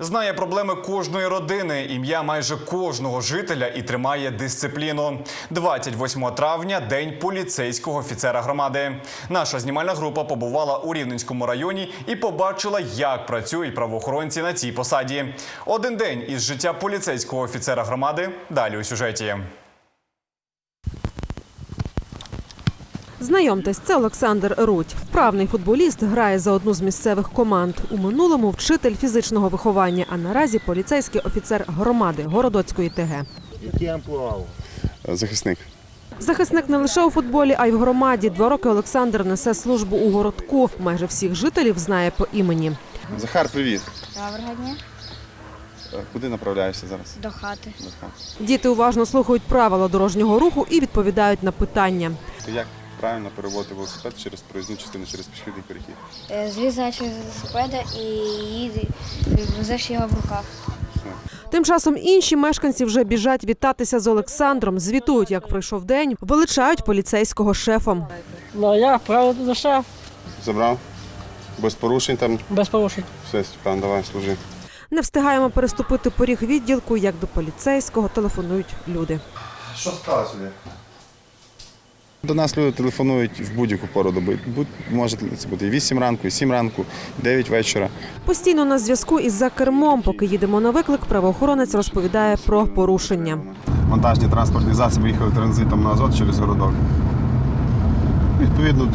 Знає проблеми кожної родини, ім'я майже кожного жителя і тримає дисципліну. 28 травня день поліцейського офіцера громади. Наша знімальна група побувала у Рівненському районі і побачила, як працюють правоохоронці на цій посаді. Один день із життя поліцейського офіцера громади. Далі у сюжеті. Знайомтесь, це Олександр Рудь. Вправний футболіст грає за одну з місцевих команд. У минулому вчитель фізичного виховання, а наразі поліцейський офіцер громади Городоцької ТГ. Які амплуа? Захисник. Захисник не лише у футболі, а й в громаді. Два роки Олександр несе службу у городку. Майже всіх жителів знає по імені. Захар, привіт. Доброго дня. Е, Куди направляєшся зараз? До хати. Захар. Діти уважно слухають правила дорожнього руху і відповідають на питання. Як правильно переводити велосипед через проїзну частину, через пішохідний перехід? Е, Злізаєш з велосипеда і їде, везеш його в руках. Тим часом інші мешканці вже біжать вітатися з Олександром, звітують, як пройшов день, величають поліцейського шефом. Ну, я правильно туди шеф, Забрав? Без порушень там. без порушень. Все, Степан, давай, служи. Не встигаємо переступити поріг відділку, як до поліцейського телефонують люди. Що сталося сюди? До нас люди телефонують в будь-яку пору доби. Будь, може це бути і 8 ранку, і 7 ранку, і 9 вечора. Постійно на зв'язку із за кермом. Поки їдемо на виклик, правоохоронець розповідає про порушення. Монтажні транспортні засоби їхали транзитом на Азот через городок. Відповідно,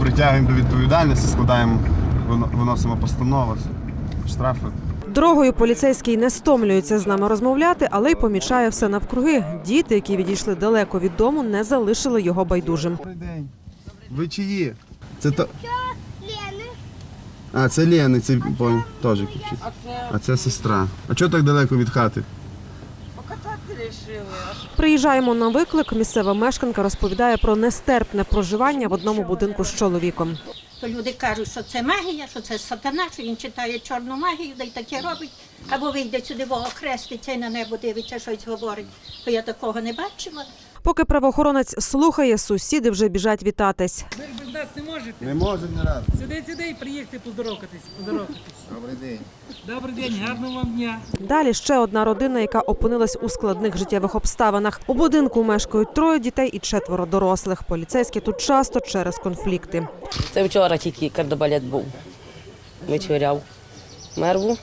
притягуємо до відповідальності, складаємо, виносимо постанови, штрафи. Дорогою поліцейський не стомлюється з нами розмовляти, але й помічає все навкруги. Діти, які відійшли далеко від дому, не залишили його байдужим. Добрий день. Ви чиї? Це то. А, це Лени, це понял, теж купчить. А це сестра. А чого так далеко від хати? Приїжджаємо на виклик. Місцева мешканка розповідає про нестерпне проживання в одному будинку з чоловіком. То люди кажуть, що це магія, що це сатана, що він читає чорну магію, да й таке робить. Або вийде сюди во хреститься і на небо дивиться, щось говорить. То я такого не бачила. Поки правоохоронець слухає, сусіди вже біжать вітатись. Нас не можете. Не може не рад. Сюди, сюди і приїхати поздоровкатись. поздоровкатись. Добрий день. Добрий день, гарного вам дня. Далі ще одна родина, яка опинилась у складних життєвих обставинах. У будинку мешкають троє дітей і четверо дорослих. Поліцейські тут часто через конфлікти. Це вчора тільки кардебалет був. Вичвіряв мерву.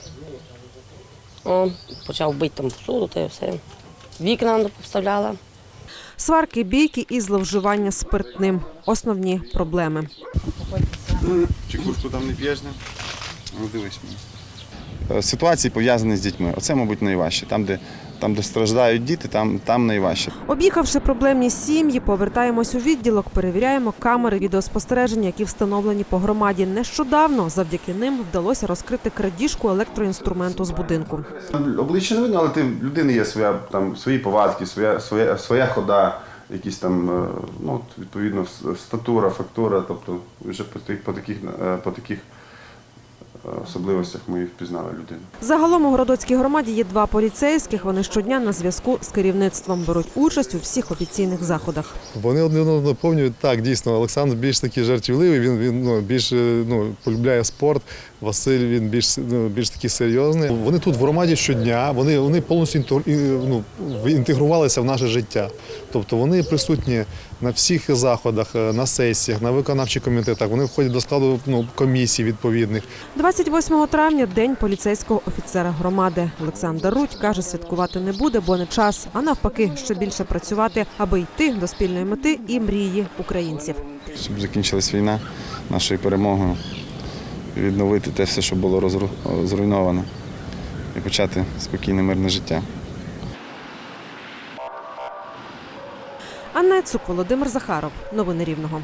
О, почав бити там посуду та й все. Вікна поставляла. Сварки, бійки і зловживання спиртним основні проблеми. Чекушку там не п'єш? Ну, дивись мені. Е, Ситуації пов'язані з дітьми. Оце, мабуть, найважче. Там, де, там, де страждають діти, там, там найважче. Об'їхавши проблемні сім'ї, повертаємось у відділок, перевіряємо камери відеоспостереження, які встановлені по громаді. Нещодавно завдяки ним вдалося розкрити крадіжку електроінструменту з будинку. Обличчя не видно, але ти, людини є своя, там, свої повадки, своя, своя, своя хода, якісь там, е, ну, відповідно, статура, фактура. Тобто вже по, тих- по таких, по таких е, особливостях ми впізнали людину. Загалом у Городоцькій громаді є два поліцейських. Вони щодня на зв'язку з керівництвом беруть участь у всіх офіційних заходах. Вони один одного доповнюють. Так, дійсно, Олександр більш такий жартівливий, він, він ну, більш е, ну, полюбляє спорт. Василь він більш, ну, більш такий серйозний. Вони тут в громаді щодня, вони, вони повністю ну, в- інтегрувалися в наше життя. Тобто вони присутні на всіх заходах, е, на сесіях, на виконавчих комітетах. Вони входять до складу ну, комісій відповідних. 28 травня день поліцейського офіцера громади. Олександр Рудь каже, святкувати не буде, бо не час, а навпаки, ще більше працювати, аби йти до спільної мети і мрії українців. Щоб закінчилась війна нашою перемогою, відновити те все, що було розру- зруйновано, і почати спокійне мирне життя. Анна Цук, Володимир Захаров. Новини Рівного.